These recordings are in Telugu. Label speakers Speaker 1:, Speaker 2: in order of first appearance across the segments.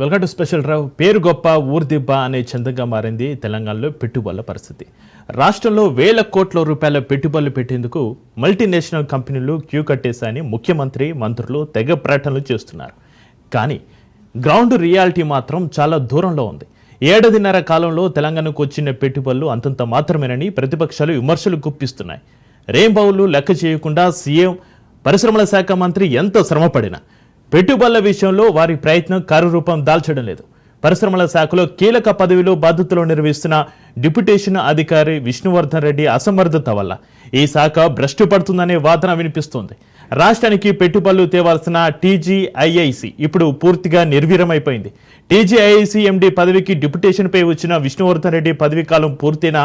Speaker 1: వెల్కమ్ టు స్పెషల్ రావు పేరు గొప్ప ఊర్దిబ్బ అనే చందంగా మారింది తెలంగాణలో పెట్టుబడుల పరిస్థితి. రాష్ట్రంలో వేల కోట్ల రూపాయల పెట్టుబడులు పెట్టేందుకు మల్టీనేషనల్ కంపెనీలు క్యూ కట్టేశాయని ముఖ్యమంత్రి మంత్రులు తెగ ప్రకటనలు చేస్తున్నారు. కానీ గ్రౌండ్ రియాలిటీ మాత్రం చాలా దూరంలో ఉంది. ఏడాదిన్నర కాలంలో తెలంగాణకు వచ్చిన పెట్టుబడులు అంతంత మాత్రమేనని ప్రతిపక్షాలు విమర్శలు గుప్పిస్తున్నాయి. రేంబావులు లెక్క చేయకుండా సీఎం పరిశ్రమల శాఖ మంత్రి ఎంత శ్రమపడినా పెట్టుబడుల విషయంలో వారి ప్రయత్నం కార్యరూపం దాల్చడం లేదు. పరిశ్రమల శాఖలో కీలక పదవిలో బాధ్యతలు నిర్వహిస్తున్న డిప్యుటేషన్ అధికారి విష్ణువర్ధన్ రెడ్డి అసమర్థత వల్ల ఈ శాఖ భ్రష్టు పడుతుందనే వాదన వినిపిస్తోంది. రాష్ట్రానికి పెట్టుబడులు తేవాల్సిన టీజీఐఐసి ఇప్పుడు పూర్తిగా నిర్వీరమైపోయింది టీజీఐఐసి ఎండి పదవికి డిప్యుటేషన్పై వచ్చిన విష్ణువర్ధన్ రెడ్డి పదవీ కాలం పూర్తయిన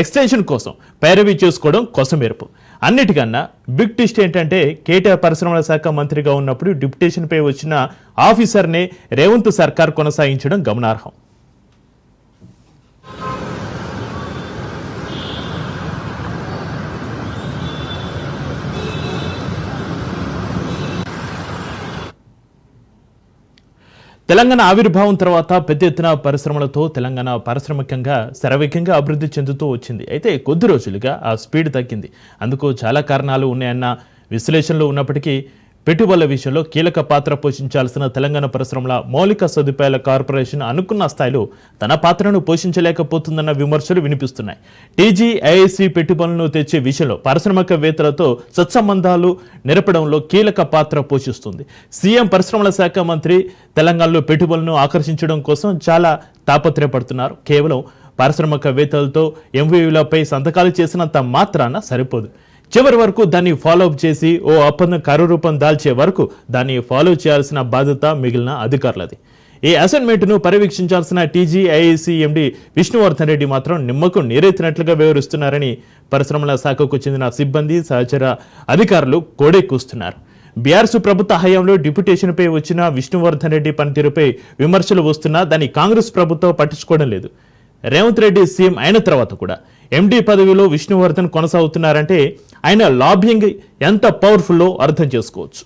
Speaker 1: ఎక్స్టెన్షన్ కోసం పైరవీ చేసుకోవడం కొసమెరుపు. అన్నిటికన్నా బిగ్ టెస్ట్ ఏంటంటే కేటీఆర్ పరిశ్రమల శాఖ మంత్రిగా ఉన్నప్పుడు డిప్యుటేషన్పై వచ్చిన ఆఫీసర్నే రేవంత్ సర్కార్ కొనసాగించడం గమనార్హం. తెలంగాణ ఆవిర్భావం తర్వాత పెద్ద ఎత్తున పరిశ్రమలతో తెలంగాణ పారిశ్రామికంగా శరవేగంగా అభివృద్ధి చెందుతూ వచ్చింది. అయితే కొద్ది రోజులుగా ఆ స్పీడ్ తగ్గింది. అందుకు చాలా కారణాలు ఉన్నాయన్న విశ్లేషణలు ఉన్నప్పటికీ పెట్టుబడుల విషయంలో కీలక పాత్ర పోషించాల్సిన తెలంగాణ పరిశ్రమల మౌలిక సదుపాయాల కార్పొరేషన్ అనుకున్న స్థాయిలో తన పాత్రను పోషించలేకపోతుందన్న విమర్శలు వినిపిస్తున్నాయి. టీజీఐఐసి పెట్టుబడులను తెచ్చే విషయంలో పారిశ్రామికవేత్తలతో సత్సంబంధాలు నిరపడంలో కీలక పాత్ర పోషిస్తుంది. సీఎం పరిశ్రమల శాఖ మంత్రి తెలంగాణలో పెట్టుబడులను ఆకర్షించడం కోసం చాలా తాపత్రయపడుతున్నారు. కేవలం పారిశ్రామికవేత్తలతో ఎంవీలపై సంతకాలు చేసినంత మాత్రాన సరిపోదు. చివరి వరకు దాన్ని ఫాలోఅప్ చేసి ఓ ఒప్పందం కార్యరూపం దాల్చే వరకు దాన్ని ఫాలో చేయాల్సిన బాధ్యత మిగిలిన అధికారులది. ఈ అసైన్మెంట్ను పర్యవేక్షించాల్సిన టీజీఐసి ఎండి విష్ణువర్ధన్ రెడ్డి మాత్రం నిమ్మకు నీరెత్తినట్లుగా వివరిస్తున్నారని పరిశ్రమల శాఖకు చెందిన సిబ్బంది సహచర అధికారులు కోడెక్కుస్తున్నారు బీఆర్సీ ప్రభుత్వ హయాంలో డిప్యుటేషన్పై వచ్చిన విష్ణువర్ధన్ రెడ్డి పనితీరుపై విమర్శలు వస్తున్నా దాన్ని కాంగ్రెస్ ప్రభుత్వం పట్టించుకోవడం లేదు. రేవంత్ రెడ్డి సీఎం అయిన తర్వాత కూడా ఎండీ పదవిలో విష్ణువర్ధన్ కొనసాగుతున్నారంటే ఆయన లాబింగ్ ఎంత పవర్ఫుల్లో అర్థం చేసుకోవచ్చు?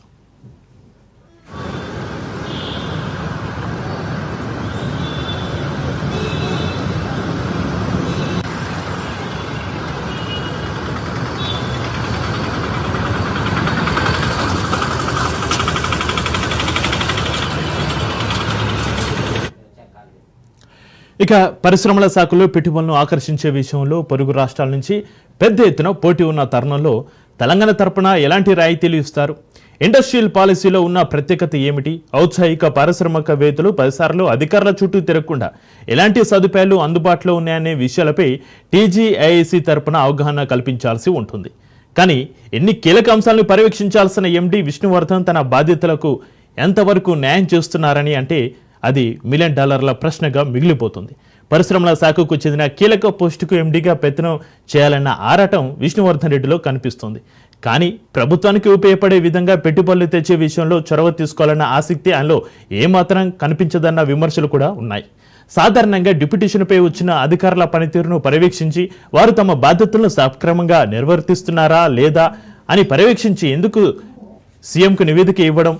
Speaker 1: ఇక పరిశ్రమల శాఖలో పెట్టుబడులను ఆకర్షించే విషయంలో పొరుగు రాష్ట్రాల నుంచి పెద్ద ఎత్తున పోటీ ఉన్న తరుణంలో తెలంగాణ తరపున ఎలాంటి రాయితీలు ఇస్తారు ఇండస్ట్రియల్ పాలసీలో ఉన్న ప్రత్యేకత ఏమిటి? ఔత్సాహిక పారిశ్రామికవేత్తలు పదిసార్లు అధికారుల చుట్టూ తిరగకుండా ఎలాంటి సదుపాయాలు అందుబాటులో ఉన్నాయనే విషయాలపై టీజీఐఐసి తరపున అవగాహన కల్పించాల్సి ఉంటుంది. కానీ ఎన్ని కీలక అంశాలను పర్యవేక్షించాల్సిన ఎండి విష్ణువర్ధన్ తన బాధ్యతలకు ఎంతవరకు న్యాయం చేస్తున్నారని అంటే అది మిలియన్ డాలర్ల ప్రశ్నగా మిగిలిపోతుంది. పరిశ్రమల శాఖకు చెందిన కీలక పోస్టుకు ఎండీగా పెత్తనం చేయాలన్న ఆరాటం విష్ణువర్ధన్ రెడ్డిలో కనిపిస్తోంది. కానీ ప్రభుత్వానికి ఉపయోగపడే విధంగా పెట్టుబడులు తెచ్చే విషయంలో చొరవ తీసుకోవాలన్న ఆసక్తి ఆయనలో ఏమాత్రం కనిపించదన్న విమర్శలు కూడా ఉన్నాయి. సాధారణంగా డిప్యుటేషన్పై వచ్చిన అధికారుల పనితీరును పర్యవేక్షించి వారు తమ బాధ్యతలను సక్రమంగా నిర్వర్తిస్తున్నారా లేదా అని పర్యవేక్షించి ఎందుకు సీఎంకు నివేదిక ఇవ్వడం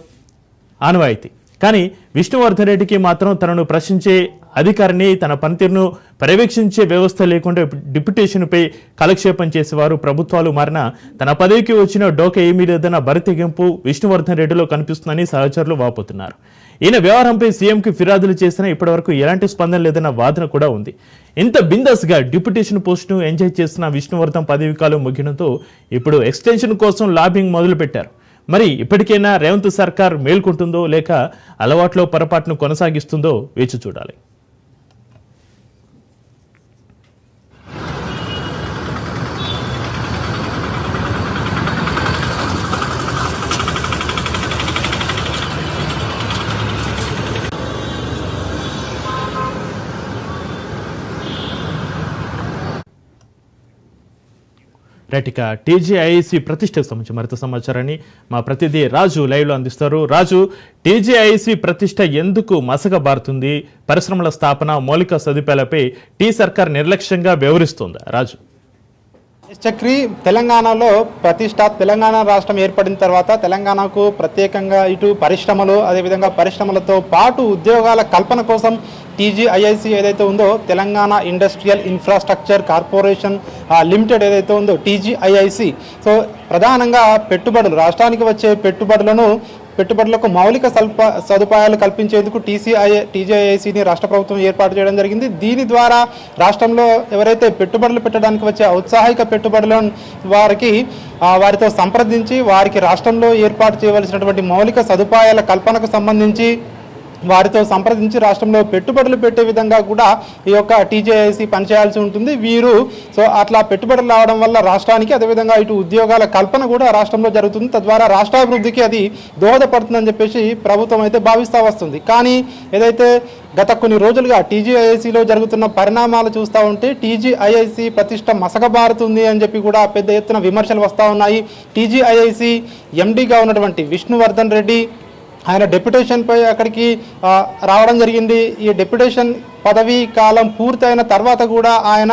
Speaker 1: ఆనవాయితీ. కానీ విష్ణువర్ధన్ రెడ్డికి మాత్రం తనను ప్రశ్నించే అధికారిని తన పనితీరును పర్యవేక్షించే వ్యవస్థ లేకుండా డిప్యుటేషన్పై కాలక్షేపం చేసేవారు. ప్రభుత్వాలు మారినా తన పదవికి వచ్చిన డోక ఏమీ లేదన్న బరితెగింపు విష్ణువర్ధన్ రెడ్డిలో కనిపిస్తుందని సహచరులు వాపోతున్నారు. ఈయన వ్యవహారంపై సీఎంకి ఫిర్యాదులు చేసినా ఇప్పటివరకు ఎలాంటి స్పందన లేదన్న వాదన కూడా ఉంది. ఇంత బిందస్గా డిప్యుటేషన్ పోస్టును ఎంజాయ్ చేస్తున్న విష్ణువర్ధన్ పదవి కాలం ముగియడంతో ఇప్పుడు ఎక్స్టెన్షన్ కోసం లాబింగ్ మొదలుపెట్టారు. మరి ఇప్పటికైనా రేవంత్ సర్కార్ మేల్కొంటుందో లేక అలవాట్లో పొరపాటును కొనసాగిస్తుందో వేచి చూడాలి. రైట్ టీజీఐసి ప్రతిష్టకు సంబంధించి మరింత సమాచారాన్ని మా ప్రతిదీ రాజు లైవ్లో అందిస్తారు. రాజు టీజీఐసి ప్రతిష్ట ఎందుకు మసకబారుతుంది పరిశ్రమల స్థాపన మౌలిక సదుపాయాలపై టీ సర్కార్ నిర్లక్ష్యంగా వ్యవహరిస్తోందా. రాజు.
Speaker 2: చక్రి తెలంగాణలో ప్రతిష్ట తెలంగాణ రాష్ట్రం ఏర్పడిన తర్వాత తెలంగాణకు ప్రత్యేకంగా ఇటు పరిశ్రమలు అదేవిధంగా పరిశ్రమలతో పాటు ఉద్యోగాల కల్పన కోసం టీజీఐఐసి ఏదైతే ఉందో Telangana industrial infrastructure corporation limited ఏదైతే ఉందో టీజీఐఐసి. సో ప్రధానంగా పెట్టుబడులు రాష్ట్రానికి వచ్చే పెట్టుబడులను పెట్టుబడులకు మౌలిక సల్ప సదుపాయాలు కల్పించేందుకు టీసీఐ టీజీఐసిని రాష్ట్ర ప్రభుత్వం ఏర్పాటు చేయడం జరిగింది. దీని ద్వారా రాష్ట్రంలో ఎవరైతే పెట్టుబడులు పెట్టడానికి వచ్చే ఔత్సాహిక పెట్టుబడులను వారికి వారితో సంప్రదించి వారికి రాష్ట్రంలో ఏర్పాటు చేయవలసినటువంటి మౌలిక సదుపాయాల కల్పనకు సంబంధించి వారితో సంప్రదించి రాష్ట్రంలో పెట్టుబడులు పెట్టే విధంగా కూడా ఈ యొక్క టీజేఐసి పనిచేయాల్సి ఉంటుంది. వీరు సో అట్లా పెట్టుబడులు రావడం వల్ల రాష్ట్రానికి అదేవిధంగా ఇటు ఉద్యోగాల కల్పన కూడా రాష్ట్రంలో జరుగుతుంది. తద్వారా రాష్ట్రాభివృద్ధికి అది దోహదపడుతుందని చెప్పేసి ప్రభుత్వం అయితే భావిస్తూ వస్తుంది. కానీ ఏదైతే గత కొన్ని రోజులుగా టీజీఐఐసిలో జరుగుతున్న పరిణామాలు చూస్తూ ఉంటే టీజీఐఐసి ప్రతిష్ట మసకబారుతుంది అని చెప్పి కూడా పెద్ద ఎత్తున విమర్శలు వస్తూ ఉన్నాయి. టీజీఐఐసి ఎండీగా ఉన్నటువంటి విష్ణువర్ధన్ రెడ్డి ఆయన డెప్యుటేషన్పై అక్కడికి రావడం జరిగింది. ఈ డెప్యుటేషన్ పదవీ కాలం పూర్తయిన తర్వాత కూడా ఆయన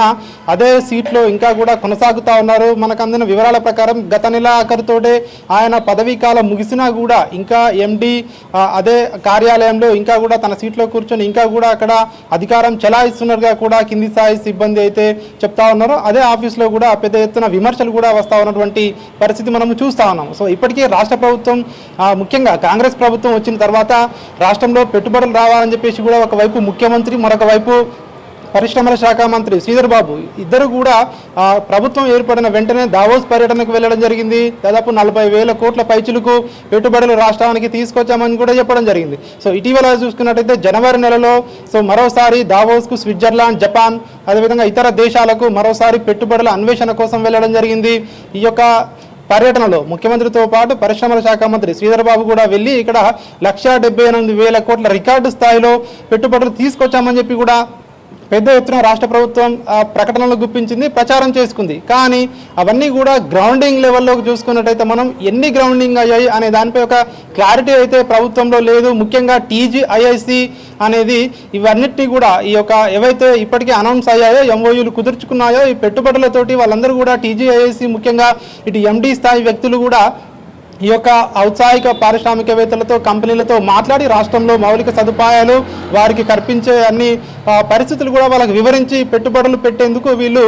Speaker 2: అదే సీట్లో ఇంకా కూడా కొనసాగుతూ ఉన్నారు. మనకు అందిన వివరాల ప్రకారం గత నెల ఆఖరితోటే ఆయన పదవీ కాలం ముగిసినా కూడా ఇంకా ఎండి అదే కార్యాలయంలో ఇంకా కూడా తన సీట్లో కూర్చొని ఇంకా కూడా అక్కడ అధికారం చెలాయిస్తున్నట్టుగా కూడా కింది స్థాయి సిబ్బంది అయితే చెప్తా ఉన్నారు. అదే ఆఫీస్లో కూడా పెద్ద ఎత్తున విమర్శలు కూడా వస్తూ ఉన్నటువంటి పరిస్థితి మనము చూస్తా ఉన్నాం సో ఇప్పటికీ రాష్ట్ర ప్రభుత్వం ముఖ్యంగా కాంగ్రెస్ ప్రభుత్వం వచ్చిన తర్వాత రాష్ట్రంలో పెట్టుబడులు రావాలని చెప్పేసి కూడా ఒకవైపు ముఖ్యమంత్రి మరొక వైపు పరిశ్రమల శాఖ మంత్రి శ్రీధర్ బాబు. ఇద్దరు కూడా ప్రభుత్వం ఏర్పడిన వెంటనే దావోస్ పర్యటనకు వెళ్ళడం జరిగింది. దాదాపు నలభై వేల కోట్ల పైచులకు పెట్టుబడులు రాష్ట్రానికి తీసుకొచ్చామని కూడా చెప్పడం జరిగింది. సో ఇటీవల చూసుకున్నట్టయితే జనవరి నెలలో సో మరోసారి దావోస్కు స్విట్జర్లాండ్ జపాన్ అదేవిధంగా ఇతర దేశాలకు మరోసారి పెట్టుబడుల అన్వేషణ కోసం వెళ్ళడం జరిగింది. ఈ యొక్క పర్యటనలో ముఖ్యమంత్రితో పాటు పరిశ్రమల శాఖ మంత్రి శ్రీధర్ బాబు కూడా వెళ్ళి ఇక్కడ లక్షా డెబ్బై ఎనిమిది వేల కోట్ల రికార్డు స్థాయిలో పెట్టుబడులు తీసుకొచ్చామని చెప్పి కూడా పెద్ద ఎత్తున రాష్ట్ర ప్రభుత్వం ప్రకటనలు గుప్పించింది ప్రచారం చేసుకుంది. కానీ అవన్నీ కూడా గ్రౌండింగ్ లెవెల్లోకి చూసుకున్నట్టయితే మనం ఎన్ని గ్రౌండింగ్ అయ్యాయి అనే దానిపై ఒక క్లారిటీ అయితే ప్రభుత్వంలో లేదు. ముఖ్యంగా టీజీఐఐసి అనేది ఇవన్నిటినీ కూడా ఈ యొక్క ఏవైతే ఇప్పటికే అనౌన్స్ అయ్యాయో ఎంఓయూలు కుదుర్చుకున్నాయో ఈ పెట్టుబడులతోటి వాళ్ళందరూ కూడా టీజీఐఐసి ముఖ్యంగా ఇటు ఎండీ స్థాయి వ్యక్తులు కూడా ఈ యొక్క ఔత్సాహిక పారిశ్రామికవేత్తలతో కంపెనీలతో మాట్లాడి రాష్ట్రంలో మౌలిక సదుపాయాలు వారికి కల్పించే అన్ని పరిస్థితులు కూడా వాళ్ళకి వివరించి పెట్టుబడులు పెట్టేందుకు వీళ్ళు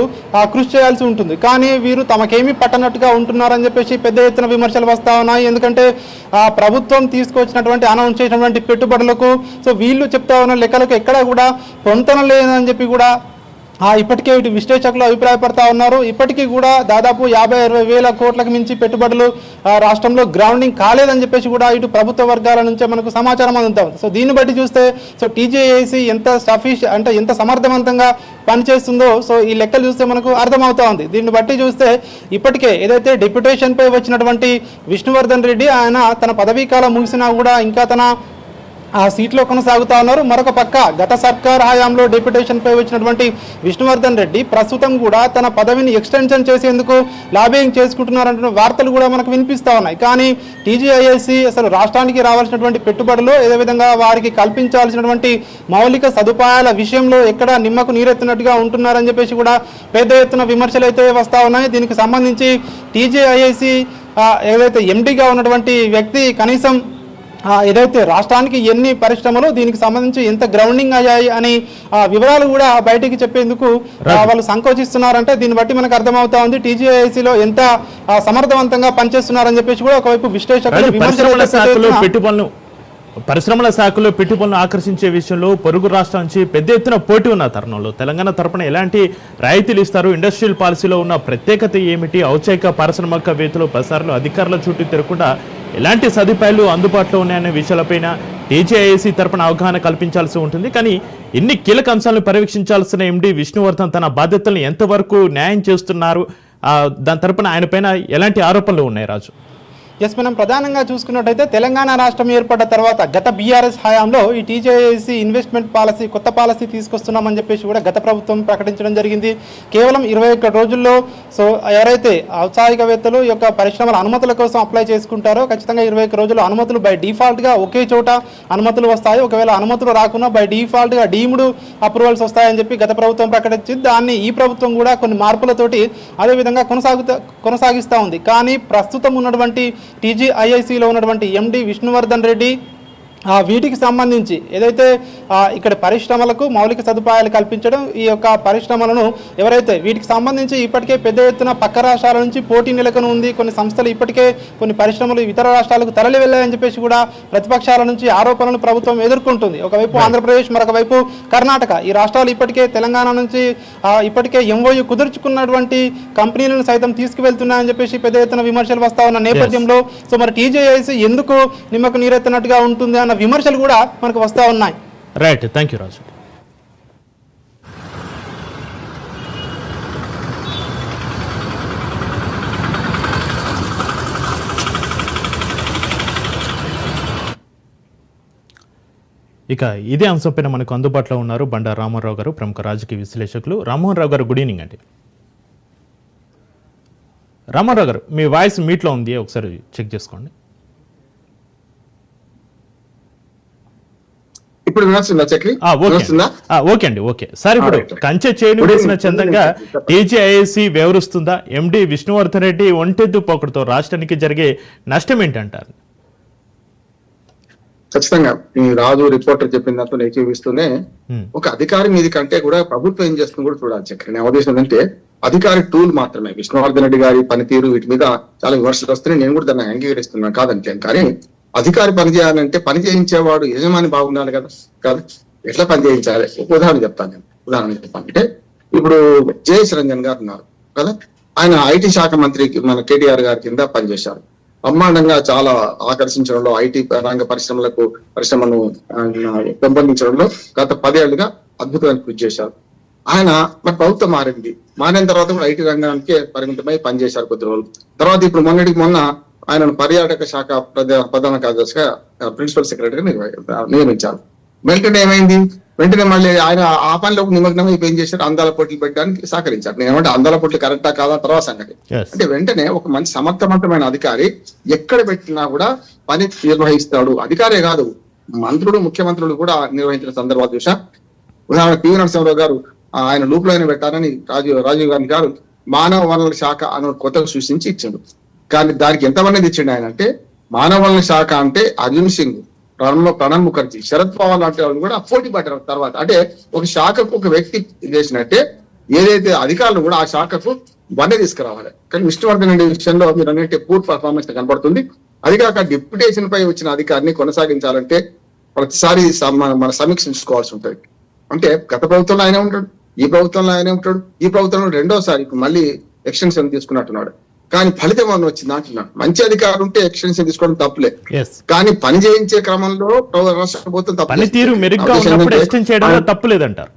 Speaker 2: కృషి చేయాల్సి ఉంటుంది. కానీ వీరు తమకేమీ పట్టనట్టుగా ఉంటున్నారని చెప్పేసి పెద్ద ఎత్తున విమర్శలు వస్తూ ఉన్నాయి. ఎందుకంటే ప్రభుత్వం తీసుకొచ్చినటువంటి అనౌన్స్ చేసినటువంటి పెట్టుబడులకు సో వీళ్ళు చెప్తా ఉన్న లెక్కలకు ఎక్కడా కూడా పొంతన లేదని చెప్పి కూడా ఇప్పటికే ఇటు విశ్లేషకులు అభిప్రాయపడతా ఉన్నారు. ఇప్పటికీ కూడా దాదాపు యాభై అరవై వేల కోట్లకు మించి పెట్టుబడులు రాష్ట్రంలో గ్రౌండింగ్ కాలేదని చెప్పేసి కూడా ఇటు ప్రభుత్వ వర్గాల నుంచే మనకు సమాచారం అందుతా ఉంది. సో దీన్ని బట్టి చూస్తే సో టీజేఏసీ ఎంత సఫిష్ అంటే ఎంత సమర్థవంతంగా పనిచేస్తుందో సో ఈ లెక్కలు చూస్తే మనకు అర్థమవుతా ఉంది. దీన్ని బట్టి చూస్తే ఇప్పటికే ఏదైతే డిప్యుటేషన్పై వచ్చినటువంటి విష్ణువర్ధన్ రెడ్డి ఆయన తన పదవీ కాలం ముగిసినా కూడా ఇంకా తన ఆ సీట్లో కొనసాగుతా ఉన్నారు. మరొక పక్క గత సర్కార్ హయాంలో డిప్యుటేషన్పై వచ్చినటువంటి విష్ణువర్ధన్ రెడ్డి ప్రస్తుతం కూడా తన పదవిని ఎక్స్టెన్షన్ చేసేందుకు లాబింగ్ చేసుకుంటున్నారంటున్న వార్తలు కూడా మనకు వినిపిస్తూ ఉన్నాయి. కానీ టీజీఐఎస్సి అసలు రాష్ట్రానికి రావాల్సినటువంటి పెట్టుబడులు విధంగా వారికి కల్పించాల్సినటువంటి మౌలిక సదుపాయాల విషయంలో ఎక్కడ నిమ్మకు నీరెత్తినట్టుగా ఉంటున్నారని చెప్పేసి కూడా పెద్ద ఎత్తున విమర్శలు అయితే వస్తూ ఉన్నాయి. దీనికి సంబంధించి టీజీఐఎస్సి ఏదైతే ఎండీగా ఉన్నటువంటి వ్యక్తి కనీసం ఏదైతే రాష్ట్రానికి ఎన్ని పరిశ్రమలు దీనికి సంబంధించి ఎంత గ్రౌండింగ్ అయ్యాయి అని ఆ, వివరాలు కూడా బయటికి చెప్పేందుకు వాళ్ళు సంకోచిస్తున్నారంటే దీన్ని బట్టి మనకు అర్థమవుతా ఉంది. టీజీఐసీలో ఎంత సమర్థవంతంగా పనిచేస్తున్నారని చెప్పేసి కూడా ఒకవైపు విశ్లేషకులు విమర్శలు
Speaker 1: పరిశ్రమల శాఖలో పెట్టుబడులను పరిశ్రమల శాఖలో పెట్టుబడులను ఆకర్షించే విషయంలో పొరుగు రాష్ట్రం నుంచి పెద్ద ఎత్తున పోటీ ఉన్న తరుణంలో తెలంగాణ తరపున ఎలాంటి రాయితీలు ఇస్తారు? ఇండస్ట్రియల్ పాలసీలో ఉన్న ప్రత్యేకత ఏమిటి? ఔత్సాహిక పారిశ్రామికవేత్తలు ప్రసారాలు అధికారుల చుట్టూ తిరగకుండా ఎలాంటి సదుపాయాలు అందుబాటులో ఉన్నాయనే విషయాలపైన టీజేఐసీ తరపున అవగాహన కల్పించాల్సి ఉంటుంది. కానీ ఎన్ని కీలక అంశాలను పర్యవేక్షించాల్సిన ఎండి విష్ణువర్ధన్ తన బాధ్యతలను ఎంతవరకు న్యాయం చేస్తున్నారు? దాని తరపున ఆయన పైన ఎలాంటి ఆరోపణలు ఉన్నాయి రాజు?
Speaker 2: ఎస్ మనం ప్రధానంగా చూసుకున్నట్టయితే తెలంగాణ రాష్ట్రం ఏర్పడ్డ తర్వాత గత బీఆర్ఎస్ హయాంలో ఈ టీజేఏసీ ఇన్వెస్ట్మెంట్ పాలసీ కొత్త పాలసీ తీసుకొస్తున్నామని చెప్పేసి కూడా గత ప్రభుత్వం ప్రకటించడం జరిగింది. కేవలం ఇరవై ఒక్క రోజుల్లో సో ఎవరైతే ఔత్సాహికవేత్తలు యొక్క పరిశ్రమల అనుమతుల కోసం అప్లై చేసుకుంటారో ఖచ్చితంగా ఇరవై ఒక్క రోజుల్లో అనుమతులు బై డిఫాల్ట్గా ఒకే చోట అనుమతులు వస్తాయి. ఒకవేళ అనుమతులు రాకున్నా బై డిఫాల్ట్గా డీమ్డ్ అప్రూవల్స్ వస్తాయని చెప్పి గత ప్రభుత్వం ప్రకటించింది దాన్ని ఈ ప్రభుత్వం కూడా కొన్ని మార్పులతోటి అదేవిధంగా కొనసాగుతా కొనసాగిస్తూ ఉంది. కానీ ప్రస్తుతం ఉన్నటువంటి టీజీఐఐసిలో ఉన్నటువంటి ఎండి విష్ణువర్ధన్ రెడ్డి వీటికి సంబంధించి ఏదైతే ఇక్కడ పరిశ్రమలకు మౌలిక సదుపాయాలు కల్పించడం ఈ యొక్క పరిశ్రమలను ఎవరైతే వీటికి సంబంధించి ఇప్పటికే పెద్ద ఎత్తున పక్క రాష్ట్రాల నుంచి పోటీ నెలకొని ఉంది కొన్ని సంస్థలు ఇప్పటికే కొన్ని పరిశ్రమలు ఇతర రాష్ట్రాలకు తరలి వెళ్ళాయని చెప్పేసి కూడా ప్రతిపక్షాల నుంచి ఆరోపణలు ప్రభుత్వం ఎదుర్కొంటుంది. ఒకవైపు ఆంధ్రప్రదేశ్ మరొక వైపు కర్ణాటక. ఈ రాష్ట్రాలు ఇప్పటికే తెలంగాణ నుంచి ఇప్పటికే ఎంఓయు కుదుర్చుకున్నటువంటి కంపెనీలను సైతం తీసుకువెళ్తున్నాయని చెప్పేసి పెద్ద ఎత్తున విమర్శలు వస్తా ఉన్న నేపథ్యంలో సో మరి టీజేఐసి ఎందుకు నిమ్మకు నీరెత్తినట్టుగా ఉంటుంది అన్న విమర్శలు కూడా మనకు వస్తూ ఉన్నాయి.
Speaker 1: రైట్ థ్యాంక్ యూ రాజు ఇక ఇదే అంశంపైన మనకు అందుబాటులో ఉన్నారు బండా రామారావు గారు ప్రముఖ రాజకీయ విశ్లేషకులు. రామ్మోహన్ రావు గారు గుడ్ ఈవినింగ్ అండి. రామారావు గారు మీ వాయిస్ మీట్లో ఉంది. ఒకసారి చెక్ చేసుకోండి.
Speaker 3: ఇప్పుడు వినొస్తుందా చక్రి
Speaker 1: ఓకే. అండి ఓకే. సార్ ఇప్పుడు. కంచె చేయని వేసిన. చందంగా. టీజీఐఏసీ వ్యవహరిస్తుందా ఎండి విష్ణువర్ధన్ రెడ్డి ఒంటెద్దు పోకడుతో రాష్ట్రానికి జరిగే నష్టం ఏంటంటారు
Speaker 3: ఖచ్చితంగా. ఈ రాజు రిపోర్టర్ చెప్పిన దాంతో ఏకీవిస్తూనే. ఒక అధికారి మీది కంటే కూడా ప్రభుత్వం ఏం చేస్తుంది కూడా చూడాలి చక్రి నా ఉద్దేశం ఏంటంటే అధికారి టూల్ మాత్రమే. విష్ణువర్ధన్ రెడ్డి గారి పనితీరు వీటి మీద చాలా విమర్శలు వస్తున్నాయి. నేను కూడా దాన్ని అంగీకరిస్తున్నాను. కాదంటే కానీ అధికారి పని చేయాలంటే పని చేయించేవాడు యజమాని బాగుండాలి కదా కాదు? ఎట్లా పని చేయించాలి? ఉదాహరణ చెప్తాను నేను. ఉదాహరణ చెప్పాలంటే ఇప్పుడు జయేష్ రంజన్ గారు ఉన్నారు కదా? ఆయన ఐటీ శాఖ మంత్రి మన కేటీఆర్ గారి కింద పనిచేశారు. బ్రహ్మాండంగా చాలా ఆకర్షించడంలో ఐటీ రంగ పరిశ్రమలకు పరిశ్రమను పెంపొందించడంలో గత పదేళ్ళుగా అద్భుతమైన కృషి చేశారు. ఆయన మరి ప్రభుత్వం మారింది. మారిన తర్వాత కూడా ఐటీ రంగానికే పరిమితమై పనిచేశారు కొద్ది రోజులు. తర్వాత ఇప్పుడు మొన్నటికి మొన్న ఆయన పర్యాటక శాఖ ప్రధా- ప్రధాన కార్యదర్శిగా ప్రిన్సిపల్ సెక్రటరీగా నిర్వ- నియమించారు. వెంటనే ఏమైంది? వెంటనే మళ్ళీ ఆయన ఆ పనిలో నిమగ్నం అయిపోయి ఏం చేశారు? అందాల పోటీలు పెట్టడానికి సహకరించారు. నేను ఏమంటే అందాల పోటీలు కరెక్టా కాదా? తర్వాత సంగతి. అంటే వెంటనే ఒక మంచి సమర్థవంతమైన అధికారి ఎక్కడ పెట్టినా కూడా పని నిర్వహిస్తాడు. అధికారే కాదు. మంత్రులు ముఖ్యమంత్రులు కూడా నిర్వహించిన సందర్భాలు చూసా ఉదాహరణ పివి నరసింహరావు గారు ఆయన లూప్ లైన్ పెట్టారని రాజీవ్ రాజీవ్ గాంధీ గారు మానవ వనరుల శాఖ అని కొత్తగా సృష్టించి ఇచ్చిండు కానీ దానికి ఎంతమంది ఇచ్చిండు ఆయన అంటే మానవ శాఖ అంటే అర్జున్ సింగ్ ప్రణబ్ ప్రణబ్ ముఖర్జీ శరద్ పవార్ లాంటి వాళ్ళు కూడా పోటీ పడ్డారు తర్వాత. అంటే ఒక శాఖకు ఒక వ్యక్తి చేసినట్టే ఏదైతే అధికారులు కూడా ఆ శాఖకు బండ తీసుకురావాలి. కానీ విష్ణువర్ధన్ రెడ్డి విషయంలో మీరు అన్నట్టే పూర్ పర్ఫార్మెన్స్ కనబడుతుంది. అది కాక డిప్యుటేషన్ పై వచ్చిన అధికారిని కొనసాగించాలంటే ప్రతిసారి మన సమీక్షించుకోవాల్సి ఉంటుంది. అంటే గత ప్రభుత్వంలో ఆయనే ఉంటాడు ఈ ప్రభుత్వంలో ఆయనే ఉంటాడు ఈ ప్రభుత్వంలో రెండోసారి మళ్ళీ ఎక్స్టెన్షన్ తీసుకున్నట్టున్నాడు. కానీ ఫలితం ఏమన్నా వచ్చింది అంటున్నాడు మంచి అధికారులు ఉంటే ఎక్స్టెన్షన్ తీసుకోవడం తప్పులే. కానీ పని చేయించే క్రమంలో ప్రభు- రాష్ట్ర ప్రభుత్వం తప్పు
Speaker 1: పనితీరు
Speaker 3: చేస్తుంది.
Speaker 1: మెరుగ్గా
Speaker 3: నా ఉద్దేశం
Speaker 1: ఉన్నప్పుడు
Speaker 3: ఏంటంటే
Speaker 1: ఎక్స్టెండ్ చేయడంలో
Speaker 3: ఆయన-
Speaker 1: తప్పు లేదంటారు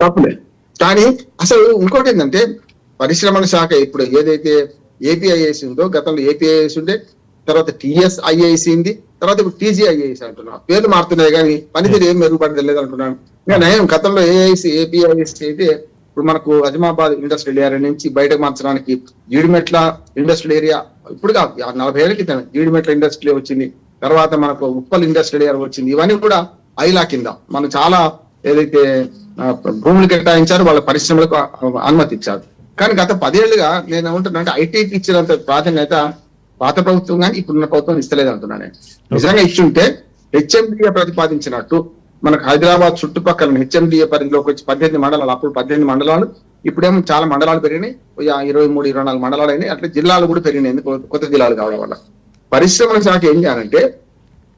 Speaker 3: తప్పులే. కానీ అసలు ఇంకోటి ఏంటంటే పరిశ్రమల శాఖ ఇప్పుడు ఏదైతే ఏపీఐఏసి ఉందో గతంలో ఏపీఐఏసి ఉండే తర్వాత టిఎస్ఐఐసి ఉంది తర్వాత ఇప్పుడు టీజీఐఏసి అంటున్నాం. పేర్లు మారుతున్నాయి కానీ పనితీరు ఏం మెరుగుపడలేదు అంటున్నాను. ఇంకా నయం గతంలో ఏఐసి ఏపీఐఎస్సి అయితే ఇప్పుడు మనకు అజమాబాద్ ఇండస్ట్రియల్ ఏరియా నుంచి బయటకు మార్చడానికి జీడిమెట్ల ఇండస్ట్రియల్ ఏరియా ఇప్పుడు కాదు, నలభై ఏళ్ళ క్రితం జీడిమెట్ల ఇండస్ట్రీ వచ్చింది. తర్వాత మనకు ఉప్పల్ ఇండస్ట్రియల్ ఏరియా వచ్చింది. ఇవన్నీ కూడా ఐలా కింద. మనం చాలా ఏదైతే భూములు కేటాయించారు వాళ్ళ పరిశ్రమలకు అనుమతి ఇచ్చారు కానీ గత పదేళ్ళుగా నేను ఏమంటున్నా అంటే ఐటీకి ఇచ్చినంత ప్రాధాన్యత పాత ప్రభుత్వం కానీ ఇప్పుడున్న ప్రభుత్వం ఇస్తలేదు అంటున్నాను నేను. నిజంగా ఇచ్చుంటే హెచ్ఎండిఏ ప్రతిపాదించినట్టు మనకు హైదరాబాద్ చుట్టుపక్కల హెచ్ఎండిఏ పరిధిలోకి వచ్చి పద్దెనిమిది మండలాలు అప్పుడు పద్దెనిమిది మండలాలు ఇప్పుడేమో చాలా మండలాలు పెరిగినాయి. ఇరవై మూడు ఇరవై నాలుగు మండలాలు అయినాయి. అట్లా జిల్లాలు కూడా పెరిగినాయి కొత్త జిల్లాలు కావడం వల్ల. పరిశ్రమల శాఖ ఏం చేయాలంటే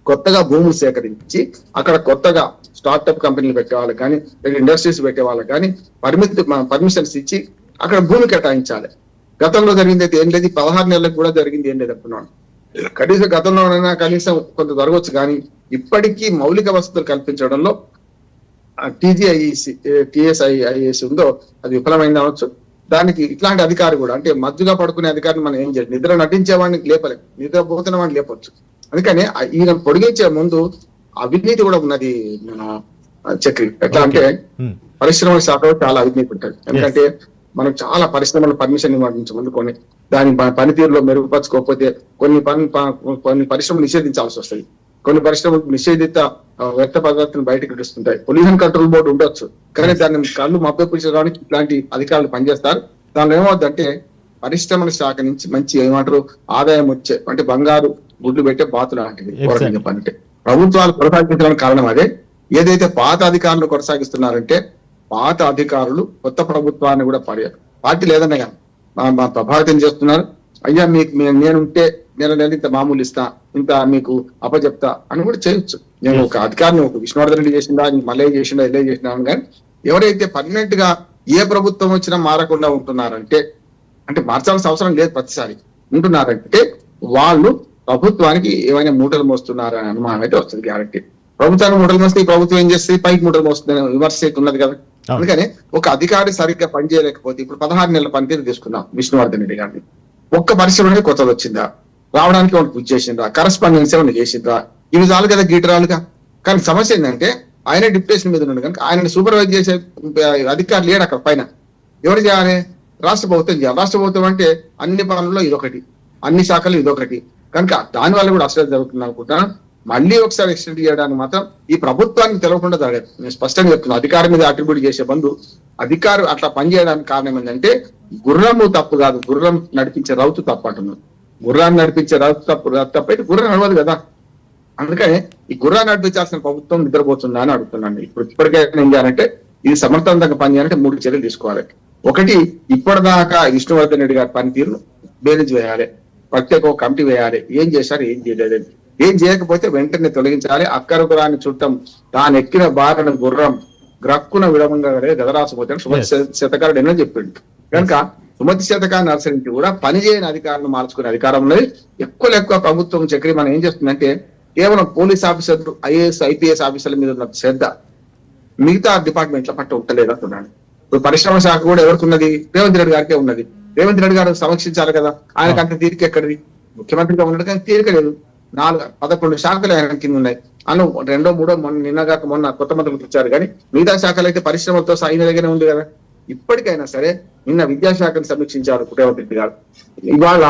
Speaker 3: కొత్తగా భూములు సేకరించి అక్కడ కొత్తగా స్టార్టప్ కంపెనీలు పెట్టే వాళ్ళకి కానీ ఇండస్ట్రీస్ పెట్టే వాళ్ళకి కానీ పరిమితి పర్మిషన్స్ ఇచ్చి అక్కడ భూమి కేటాయించాలి. గతంలో జరిగింది అయితే ఏం లేదు పదహారు నెలలకు కూడా జరిగింది ఏం లేదు అనుకున్నాను. కనీసం గతంలోనైనా కనీసం కొంత జరగవచ్చు కానీ ఇప్పటికీ మౌలిక వసతులు కల్పించడంలో టీజీఐసి టిఎస్ఐఐఎస్ ఉందో అది విఫలమైంది అవచ్చు దానికి ఇట్లాంటి అధికారి కూడా అంటే మధ్యగా పడుకునే అధికారిని మనం ఏం చేయాలి. నిద్ర నటించేవాడిని లేపలేం. నిద్ర పోతున్న వాడిని లేపొచ్చు. అందుకని ఈయన పొడిగించే ముందు అవినీతి కూడా ఉన్నది మన చక్రి. ఎట్లా అంటే
Speaker 1: ఉమ్,
Speaker 3: పరిశ్రమల శాఖలో చాలా అవినీతి ఉంటుంది. ఎందుకంటే మనం చాలా పరిశ్రమల పర్మిషన్ ముందు కొన్ని దాని పనితీరులో మెరుగుపరచుకోకపోతే కొన్ని పని కొన్ని పరిశ్రమలు నిషేధించాల్సి వస్తుంది. కొన్ని పరిశ్రమలు నిషేధిత వ్యక్త పదార్థాలను బయటకు ఇస్తుంటాయి పొల్యూషన్ కంట్రోల్ బోర్డు ఉండొచ్చు. కానీ దాన్ని కళ్ళు మభ్యపించడానికి ఇట్లాంటి అధికారులు పనిచేస్తారు. దానిలో ఏమవుతుందంటే పరిశ్రమల శాఖ నుంచి మంచి ఏమంటారు ఆదాయం వచ్చే అంటే బంగారు గుడ్లు పెట్టే బాతులు లాంటిది ప్రభుత్వాలు కొనసాగించడానికి కారణం అదే. ఏదైతే పాత అధికారులు కొనసాగిస్తున్నారంటే పాత అధికారులు కొత్త ప్రభుత్వాన్ని కూడా పడే పార్టీ లేదన్న కానీ మా- ప్రభావితం చేస్తున్నారు. అయ్యా మీకు నేనుంటే నెల నెల ఇంత మామూలు ఇస్తా ఇంత మీకు అప్పచెప్తా అని కూడా చేయొచ్చు. నేను ఒక అధికారిని ఒక విష్ణువర్ధన్ రెడ్డి చేసిందా మళ్ళీ చేసిందా ఇలా చేసినా కానీ ఎవరైతే పర్మనెంట్గా ఏ ప్రభుత్వం వచ్చినా మారకుండా ఉంటున్నారంటే అంటే మార్చాల్సిన అవసరం లేదు ప్రతిసారి. ఉంటున్నారంటే వాళ్ళు ప్రభుత్వానికి ఏమైనా మూటలు మోస్తున్నారని అనుమానం అయితే వస్తుంది గ్యారంటీ. ప్రభుత్వానికి మూటలు మోస్తే ఈ ప్రభుత్వం ఏం చేస్తుంది? పైకి మూటలు మోస్తుంది విమర్శ అయితే ఉన్నది కదా. అందుకని ఒక అధికారి సరిగ్గా పనిచేయలేకపోతే ఇప్పుడు పదహారు నెలల పనితీరు తీసుకున్నాం విష్ణువర్ధన్ రెడ్డి గారిని. ఒక్క పరిశ్రమ కొత్తది వచ్చిందా? రావడానికి వాళ్ళు పూజ చేసిండ్రా? కరస్పాండెన్స్ ఏమైనా చేసిండ్రా? ఇవి చాలు కదా గీటరాలుగా. కానీ సమస్య ఏంటంటే ఆయన డిప్రెషన్ మీద ఉన్నాడు కనుక ఆయన సూపర్వైజ్ చేసే అధికారి లేడు అక్కడ పైన. ఎవరు చేయాలి? రాష్ట్ర ప్రభుత్వం చేయాలి. రాష్ట్ర ప్రభుత్వం అంటే అన్ని పనుల్లో ఇదొకటి. అన్ని శాఖలు ఇదొకటి. కనుక దాని వల్ల కూడా అశ్రద్ధ జరుగుతుంది అనుకుంటున్నాను. మళ్ళీ ఒకసారి ఎక్స్టెండ్ చేయడానికి మాత్రం ఈ ప్రభుత్వానికి తెలవకుండా జరగదు. నేను స్పష్టంగా చెప్తున్నాను అధికారం మీద అట్రిబ్యూట్ చేసే బంధు అధికారు అట్లా పనిచేయడానికి కారణం ఏంటంటే గుర్రము తప్పు కాదు గుర్రం నడిపించే రౌతు తప్పు అంటున్నారు. గుర్రాన్ని నడిపించే రౌతు తప్పు తప్పు అయితే గుర్రం నడవదు కదా. అందుకని ఈ గుర్రాన్ని నడిపించాల్సిన ప్రభుత్వం నిద్రపోతుందా అని అడుగుతున్నాను ఇప్పుడు ఇప్పటికైనా ఏం చేయాలంటే ఇది సమర్థవంతంగా పనిచేయాలంటే మూడు చర్యలు తీసుకోవాలి. ఒకటి ఇప్పటిదాకా విష్ణువర్ధన్ రెడ్డి గారి పనితీరును బేరేజ్ వేయాలి. ప్రత్యేక ఒక కమిటీ వేయాలి. ఏం చేశారు ఏం చేయలేదని ఏం చేయకపోతే వెంటనే తొలగించాలి. అక్కర గురాన్ని చుట్టం తాను ఎక్కిన బారణ గుర్రం గ్రక్కున విడమంగా గదరాసపోతే సుమతి శత- శతకారుడు ఎన్నో చెప్పిండు. కనుక సుమతి శతకాన్ని అనుసరించి కూడా పనిచేయని అధికారులను మార్చుకునే అధికారం ఉన్నది. ఎక్కువ ఎక్కువ ప్రభుత్వం చక్రి మనం ఏం చేస్తుందంటే కేవలం పోలీస్ ఆఫీసర్లు ఐఏఎస్ ఐపీఎస్ ఆఫీసర్ల మీద ఉన్న శ్రద్ధ మిగతా డిపార్ట్మెంట్ల పట్ల ఉంటలేదు అంటున్నాను ఇప్పుడు పరిశ్రమ శాఖ కూడా ఎవరికి ఉన్నది? రేవంత్ రెడ్డి గారికే ఉన్నది. రేవంత్ రెడ్డి గారు సమీక్షించాలి కదా. ఆయనకు అంత తీరిక ఎక్కడిది? ముఖ్యమంత్రిగా ఉన్నాడు కానీ తీరిక లేదు. నాలుగు పదకొండు శాఖలు ఆయన కింద ఉన్నాయి. అను రెండో మూడో మొన్న నిన్నగాక మొన్న కొత్త మంత్రులకు ఇచ్చారు కానీ మిగతా శాఖలు అయితే పరిశ్రమలతో సహా దగ్గరే ఉంది కదా. ఇప్పటికైనా సరే నిన్న విద్యాశాఖను సమీక్షించారు రేవంత్ రెడ్డి గారు. ఇవాళ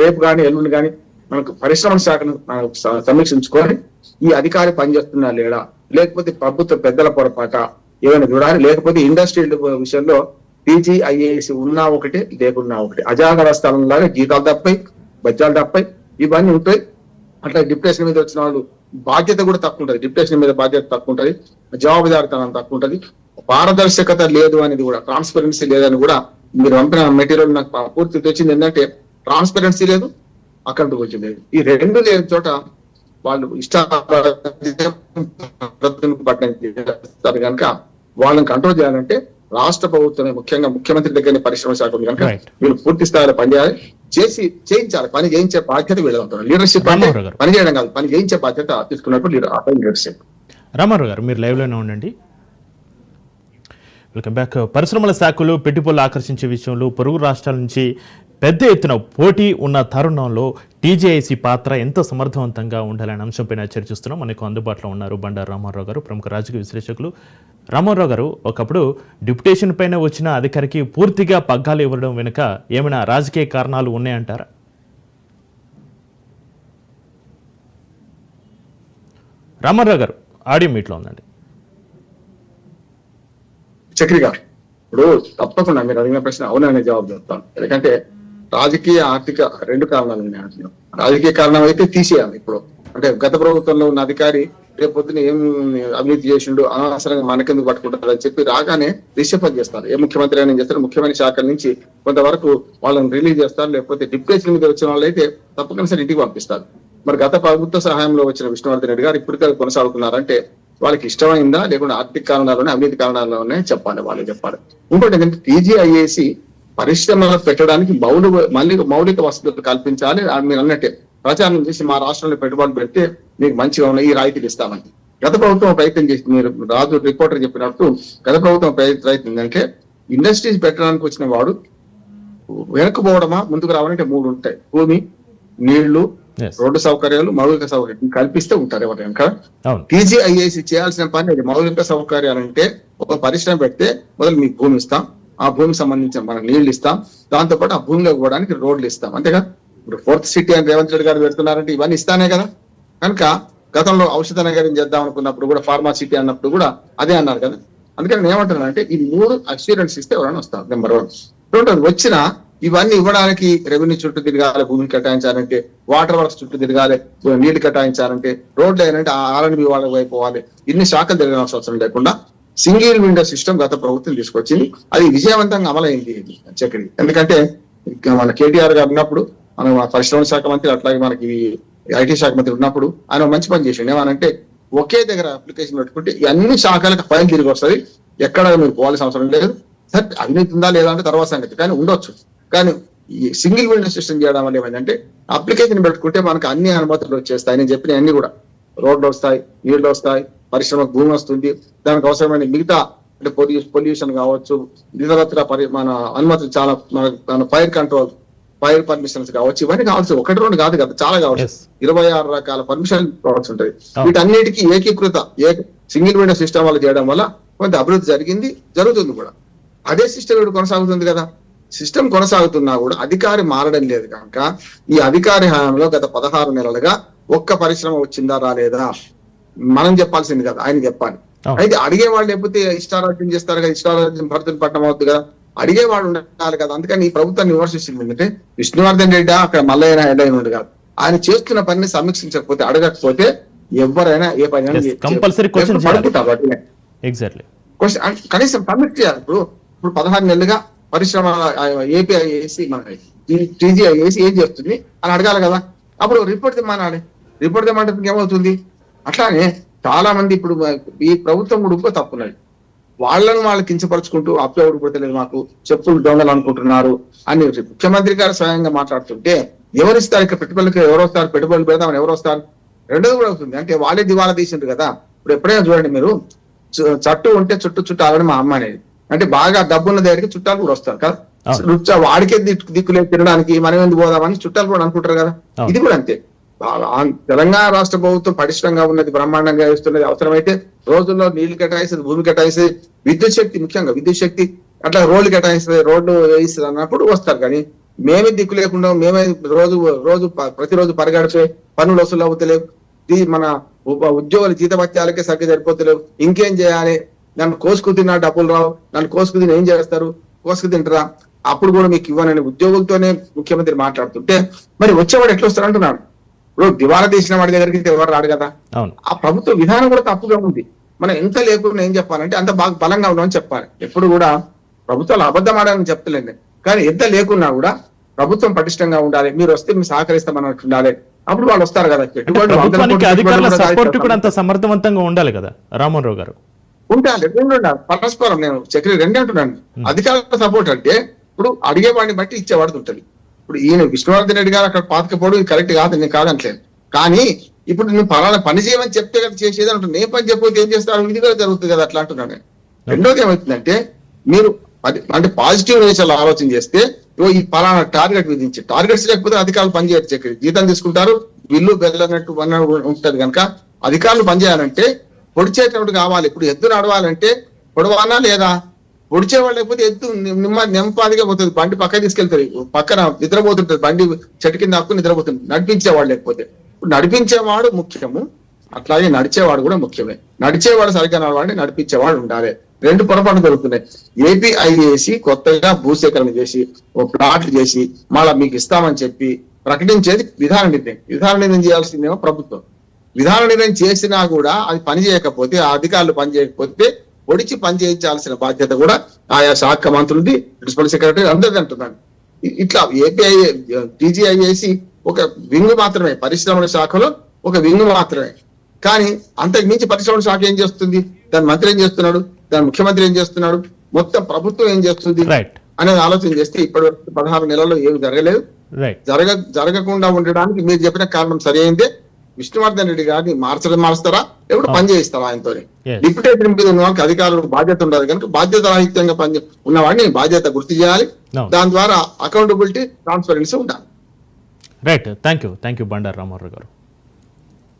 Speaker 3: రేపు కానీ ఎల్లుండి కానీ మనకు పరిశ్రమల శాఖను సమీక్షించుకొని ఈ అధికారి పనిచేస్తున్నా లేడా? లేకపోతే ప్రభుత్వ పెద్దల పొరపాట ఏమైనా చూడాలి? లేకపోతే ఇండస్ట్రియల్ విషయంలో పీజీ ఐఏఎస్ ఉన్నా ఒకటి లేకున్నా ఒకటి. అజాగర స్థలం లాగా జీతాలు తప్పై బజ్జాలు తప్పై ఇవన్నీ ఉంటాయి. అట్లా డిప్రెషన్ మీద వచ్చిన వాళ్ళు బాధ్యత కూడా తక్కువ ఉంటుంది. డిప్రెషన్ మీద బాధ్యత తక్కువ ఉంటది. జవాబుదారితనం తక్కువ ఉంటుంది. పారదర్శకత లేదు అనేది కూడా ట్రాన్స్పరెన్సీ లేదని కూడా మీరు పంపిన మెటీరియల్ నాకు పూర్తి తెచ్చింది ఏంటంటే ట్రాన్స్పరెన్సీ లేదు అకౌంటబిలిటీ లేదు. ఈ రెండు లేని చోట వాళ్ళు ఇష్ట చేస్తారు కనుక వాళ్ళని కంట్రోల్ చేయాలంటే రాష్ట్ర ప్రభుత్వమే ముఖ్యంగా ముఖ్యమంత్రి దగ్గర పరిశ్రమ శాఖ ఉంది కనుక. వీళ్ళు పూర్తి స్థాయిలో పనిచేయాలి. చేసి చేయించాలి. పని చేయించే బాధ్యత వీళ్ళు ఉంటారు లీడర్షిప్ అంటే. పని చేయడం కాదు. పని చేయించే బాధ్యత తీసుకున్నప్పుడు లీడర్ లీడర్షిప్
Speaker 1: రామారావు గారు మీరు లైవ్లోనే ఉండండి. వెల్కమ్ బ్యాక్ పరిశ్రమల శాఖలు పెట్టుబడులు ఆకర్షించే విషయంలో పొరుగు రాష్ట్రాల నుంచి పెద్ద ఎత్తున పోటీ ఉన్న తరుణంలో టీజేఐసీ పాత్ర ఎంత సమర్థవంతంగా ఉండాలనే అంశంపైన చర్చిస్తున్నాం. మనకు అందుబాటులో ఉన్నారు బండారు రామారావు గారు ప్రముఖ రాజకీయ విశ్లేషకులు. రామారావు గారు ఒకప్పుడు డిప్యుటేషన్ పైన వచ్చిన అధికారికి పూర్తిగా పగ్గాలు ఇవ్వడం వెనుక ఏమైనా రాజకీయ కారణాలు ఉన్నాయంటారా? రామారావు గారు ఆడియో మీట్లో ఉందండి.
Speaker 3: చక్రి గారు ఇప్పుడు తప్పకుండా మీరు అడిగిన ప్రశ్న అవుననే జవాబు చెప్తాను. ఎందుకంటే రాజకీయ ఆర్థిక రెండు కారణాలు ఉన్నాయి అందులో. రాజకీయ కారణం అయితే తీసేయాలి ఇప్పుడు. అంటే గత ప్రభుత్వంలో ఉన్న అధికారి రేపొద్దున ఏం అవినీతి చేసిండు అనవసరంగా మనకెందుకు పట్టుకుంటారు అని చెప్పి రాగానే రిషఫల్ చేస్తారు. ఏ ముఖ్యమంత్రి అయినా చేస్తారు? ముఖ్యమైన శాఖల నుంచి కొంతవరకు వాళ్ళని రిలీజ్ చేస్తారు లేకపోతే డిప్యుటేషన్ మీద వచ్చిన వాళ్ళు అయితే తప్పనిసరి ఇంటికి పంపిస్తారు. మరి గత ప్రభుత్వ సహాయంలో వచ్చిన విష్ణువర్ధన్ రెడ్డి గారు ఇప్పటికే కొనసాగుతున్నారంటే వాళ్ళకి ఇష్టమైందా? లేకుంటే ఆర్థిక కారణాలు అవినీతి కారణాలు చెప్పాలి వాళ్ళు చెప్పాలి. ఇంకోటి ఏంటంటే టీజీఐఏసి పరిశ్రమలు పెట్టడానికి మౌలిక మౌలిక మౌలిక వసతులు కల్పించాలి. మీరు అన్నట్టే ప్రచారం చేసి మా రాష్ట్రంలో పెట్టుబడులు పెడితే మీకు మంచిగా ఉన్నాయి ఈ రాయితీలు ఇస్తామని. గత ప్రభుత్వం ప్రయత్నం చేసి మీరు రాజు రిపోర్టర్ చెప్పినట్టు గత ప్రభుత్వం ప్రయ- ప్రయత్నం ఏంటంటే ఇండస్ట్రీస్ పెట్టడానికి వచ్చిన వాడు వెనక్కిపోవడమా ముందుకు రావాలంటే మూడు ఉంటాయి. భూమి
Speaker 1: నీళ్ళు.
Speaker 3: రోడ్డు సౌకర్యాలు మౌలిక సౌకర్యం కల్పిస్తే ఉంటారు ఎవరు వెనక టీజీఐఏసి చేయాల్సిన పని అది మౌలిక సౌకర్యాలు అంటే ఒక పరిశ్రమ పెడితే మొదలు మీకు భూమి ఇస్తాం. ఆ భూమికి సంబంధించిన మనకు నీళ్ళు ఇస్తాం. దాంతో పాటు ఆ భూమిలో పోవడానికి రోడ్లు ఇస్తాం. అంతేగా ఇప్పుడు ఫోర్త్ సిటీ అని రేవంత్ రెడ్డి గారు పెడుతున్నారంటే ఇవన్నీ ఇస్తానే కదా? కనుక గతంలో ఔషధ నగరం చేద్దాం అనుకున్నప్పుడు కూడా ఫార్మా సిటీ అన్నప్పుడు కూడా అదే అన్నారు కదా? అందుకని నేను ఏమంటున్నానంటే ఈ మూడు అష్యూరెన్స్ ఇస్తే ఎవరైనా వస్తారు నెంబర్ వన్. రెండోది వచ్చిన ఇవన్నీ ఇవ్వడానికి రెవెన్యూ చుట్టూ తిరగాలి భూమిని కేటాయించాలంటే వాటర్ వర్క్స్ చుట్టూ తిరగాలి నీళ్ళు కేటాయించాలంటే రోడ్లు ఏంటంటే ఆర్ఎన్బి వాళ్ళకి పోవాలి. ఇన్ని శాఖలు తిరగాల్సిన అవసరం లేకుండా సింగిల్ విండో సిస్టమ్ గత ప్రభుత్వం తీసుకొచ్చింది. అది విజయవంతంగా అమలైంది చక్రి. ఎందుకంటే ఇక మన కేటీఆర్ గారు ఉన్నప్పుడు మన పరిశ్రమల శాఖ మంత్రి అట్లాగే మనకి ఐటీ శాఖ మంత్రి ఉన్నప్పుడు ఆయన మంచి పని చేసిండు. ఏమనంటే ఒకే దగ్గర అప్లికేషన్ పెట్టుకుంటే అన్ని శాఖలకు ఫైల్ తిరిగి వస్తుంది. ఎక్కడ మీరు పోవాల్సిన అవసరం లేదు. సరే అవినీతి ఉందా లేదా అంటే తర్వాత సంగతి. కానీ ఉండొచ్చు. కానీ ఈ సింగిల్ విండో సిస్టమ్ చేయడం వల్ల ఏమైందంటే అప్లికేషన్ పెట్టుకుంటే మనకు అన్ని అనుమతులు వచ్చేస్తాయి. నేను చెప్పిన అన్ని కూడా. రోడ్లు వస్తాయి నీళ్ళు వస్తాయి పరిశ్రమకు భూమి వస్తుంది దానికి అవసరమైన మిగతా అంటే పొల్యూషన్ కావచ్చు ఇతరత్ర పరి మన అనుమతులు చాలా మన మన ఫైర్ కంట్రోల్ ఫైర్ పర్మిషన్స్ కావచ్చు ఇవన్నీ కావచ్చు ఒకటి రెండు కాదు కదా చాలా కావచ్చు. ఇరవై ఆరు రకాల పర్మిషన్ ఉంటుంది.
Speaker 1: అవును.
Speaker 3: వీటన్నిటికీ ఏకీకృత ఏ సింగిల్ విండో సిస్టమ్ వల్ల చేయడం వల్ల కొంత అభివృద్ధి జరిగింది జరుగుతుంది కూడా. అదే సిస్టమ్ ఇప్పుడు కొనసాగుతుంది కదా. సిస్టమ్ కొనసాగుతున్నా కూడా అధికారి మారడం లేదు కనుక ఈ అధికారి హయాంలో గత పదహారు నెలలుగా ఒక్క పరిశ్రమ వచ్చిందా రాలేదా? మనం చెప్పాల్సింది కదా ఆయన చెప్పాలి. అయితే అడిగే వాళ్ళు లేకపోతే ఇష్టారాజ్యం చేస్తారు కదా ఇష్టారాజ్యం భరతులు పట్టణం అవుతుంది కదా అడిగే వాళ్ళు ఉండాలి కదా అందుకని ఈ ప్రభుత్వాన్ని విమర్శిస్తుంది ఏంటంటే విష్ణువర్ధన్ రెడ్డి అక్కడ మల్లయ్య ఎడ్డైన ఉండు కాదు. ఆయన చేస్తున్న పనిని సమీక్షించకపోతే అడగకపోతే ఎవరైనా ఏ పని వాటినే.
Speaker 1: ఎగ్జాక్ట్లీ
Speaker 3: క్వశ్చన్ కనీసం పర్మిట్ చేయాలి. ఇప్పుడు ఇప్పుడు పదహారు నెలలుగా పరిశ్రమ ఏపీఐఏసి మన టీజీఐఏసి ఏం చేస్తుంది అని అడగాలి కదా. అప్పుడు రిపోర్ట్ తెమ్మనాలి రిపోర్ట్ తెమ్మంటే ఏమవుతుంది? అట్లానే చాలా మంది ఇప్పుడు ఈ ప్రభుత్వం కూడా ఇంకో తప్పున్నది వాళ్ళని వాళ్ళు కించపరుచుకుంటూ అప్లై ఊడిపోతలేదు మాకు చెప్పులు దొంగలు అనుకుంటున్నారు అని ముఖ్యమంత్రి గారు స్వయంగా మాట్లాడుతుంటే ఎవరిస్తారు ఇక్కడ పెట్టుబడులకి ఎవరు వస్తారు? పెట్టుబడులు పెడదామని ఎవరు వస్తారు? రెండోది కూడా అవుతుంది. అంటే వాళ్ళే దివాలా తీసిండ్రు కదా. ఇప్పుడు ఎప్పుడైనా చూడండి మీరు చట్టు ఉంటే చుట్టూ చుట్టూ ఆవిడ మా అమ్మ అనేది. అంటే బాగా డబ్బున్న దగ్గరికి చుట్టాలు కూడా వస్తారు కదా. రుచ- వాడికే దిక్కు దిక్కులేదు తినడానికి మనం ఎందుకు పోదామని చుట్టాలు కూడా అనుకుంటారు కదా. ఇది కూడా అంతే. తెలంగాణ రాష్ట్ర ప్రభుత్వం పటిష్టంగా ఉన్నది బ్రహ్మాండంగా ఇస్తున్నది అవసరమైతే రోజుల్లో నీళ్ళు కేటాయిస్తుంది భూమి కేటాయిస్తుంది విద్యుత్ శక్తి ముఖ్యంగా విద్యుత్ శక్తి అట్లా రోడ్లు కేటాయిస్తుంది రోడ్లు వేయిస్తుంది అన్నప్పుడు వస్తారు. కానీ మేమే దిక్కు లేకుండా మేమే రోజు రోజు ప- ప్రతిరోజు పరిగడిపే పనులు వసూలు అవుతలేవు. మన ఉప- ఉద్యోగుల జీతభత్యాలకే సరిగ్గా సరిపోతలేవు. ఇంకేం చేయాలి? నన్ను కోసుకు తిన్నా డబ్బులు రావు. నన్ను కోసుకు తిని ఏం చేస్తారు? కోసుకు తింటారా? అప్పుడు కూడా మీకు ఇవ్వనని ఉద్యోగులతోనే ముఖ్యమంత్రి మాట్లాడుతుంటే మరి వచ్చేవాడు ఎట్లా వస్తారు అంటున్నాడు. ఇప్పుడు దివాలా తీసిన వాడి దగ్గరికి ఎవరు రాడు కదా? ఆ ప్రభుత్వ విధానం కూడా తప్పుగా ఉంది. మనం ఎంత లేకుండా ఏం చెప్పాలంటే అంత బాగా బలంగా ఉండమని చెప్పాలి. ఎప్పుడు కూడా ప్రభుత్వాలు అబద్ధం ఆడాలని చెప్తలేండి. కానీ ఎంత లేకున్నా కూడా ప్రభుత్వం పటిష్టంగా ఉండాలి. మీరు వస్తే మేము సహకరిస్తామన్నట్టు ఉండాలి అప్పుడు వాళ్ళు వస్తారు కదా
Speaker 1: అధికారుల సపోర్ట్ కూడా అంత సమర్థవంతంగా ఉండాలి కదా? రామోహన్ రావు గారు.
Speaker 3: ఉండాలి. రెండు ఉండాలి పరస్పరం నేను చక్రి రెండు అంటున్నాను. అధికారుల సపోర్ట్ అంటే ఇప్పుడు అడిగేవాడిని బట్టి ఇచ్చేవాడు ఉంటుంది. ఇప్పుడు ఈయన విష్ణువర్ధన్ రెడ్డి గారు అక్కడ పాతకపోవడం ఇది కరెక్ట్ కాదు నేను కాదంటలేదు. కానీ ఇప్పుడు నువ్వు పలానా పని చేయమని చెప్తే కదా చేసేది అంటుంది నేను పని చెప్పకపోతే ఏం చేస్తాను ఇది కూడా జరుగుతుంది కదా అట్లా అంటున్నాను నేను. రెండోది ఏమవుతుందంటే మీరు అది- అంటే పాజిటివ్ నేచర్ ఆలోచన చేస్తే ఈ పలానా టార్గెట్ విధించి టార్గెట్స్ లేకపోతే అధికారులు పనిచేయచ్చు చక్రి జీతం తీసుకుంటారు బిల్లు బెల్లన్నట్టు ఉంటుంది కనుక అధికారులు పనిచేయాలంటే పొడిచేటప్పుడు కావాలి. ఇప్పుడు ఎద్దు నడవాలంటే పొడవానా లేదా? పొడిచేవాళ్ళు లేకపోతే ఎద్దు నిమ్మ నెంపాదిగా పోతుంది. బండి పక్కకి తీసుకెళ్తారు. పక్కన నిద్రపోతుంటది. బండి చెట్టు కింద హక్కు నిద్రపోతుంది నడిపించేవాళ్ళు లేకపోతే. ఇప్పుడు నడిపించేవాడు ముఖ్యము. అట్లాగే నడిచేవాడు కూడా ముఖ్యమే. నడిచేవాడు సరిగ్గా నడవాలంటే నడిపించేవాడు ఉండాలి. రెండు పొరపాటు జరుగుతున్నాయి. ఏపీఐఏసి కొత్తగా భూసేకరణ చేసి ఓ ప్లాట్లు చేసి మళ్ళా మీకు ఇస్తామని చెప్పి ప్రకటించేది విధాన నిర్ణయం. విధాన నిర్ణయం చేయాల్సిందేమో ప్రభుత్వం. విధాన నిర్ణయం చేసినా కూడా అది పని చేయకపోతే ఆ అధికారులు పని చేయకపోతే పొడిచి పని చేయించాల్సిన బాధ్యత కూడా ఆయా శాఖ మంత్రులది ప్రిన్సిపల్ సెక్రటరీ అందరిది అంటున్నాను ఇట్లా ఏపీఐ టీజీఐఏసి ఒక వింగ్ మాత్రమే పరిశ్రమల శాఖలో ఒక వింగ్ మాత్రమే. కానీ అంతకు మించి పరిశ్రమల శాఖ ఏం చేస్తుంది? దాని మంత్రి ఏం చేస్తున్నాడు? దాని ముఖ్యమంత్రి ఏం చేస్తున్నాడు? మొత్తం ప్రభుత్వం ఏం చేస్తుంది? అనేది ఆలోచన చేస్తే ఇప్పటి వరకు పదహారు నెలల్లో ఏమి జరగలేదు. జరగ జరగకుండా ఉండడానికి మీరు చెప్పిన కారణం సరైందే విష్ణువర్ధన్ రెడ్డి గారిని మార్చడం మారుస్తారా? లేకపోతే పని చేయిస్తారా ఆయనతోని?
Speaker 1: Yes.
Speaker 3: డిప్యుటేషన్ మీద ఉన్న వాళ్ళకి అధికారులకు బాధ్యత ఉండదు కనుక బాధ్యత రాహిత్యంగా పని ఉన్నవాడిని బాధ్యత గుర్తు చేయాలి. దాని ద్వారా అకౌంటబిలిటీ ట్రాన్స్పరెన్సీ ఉండాలి.
Speaker 1: Right thank you thank you Bandaru Ramarao garu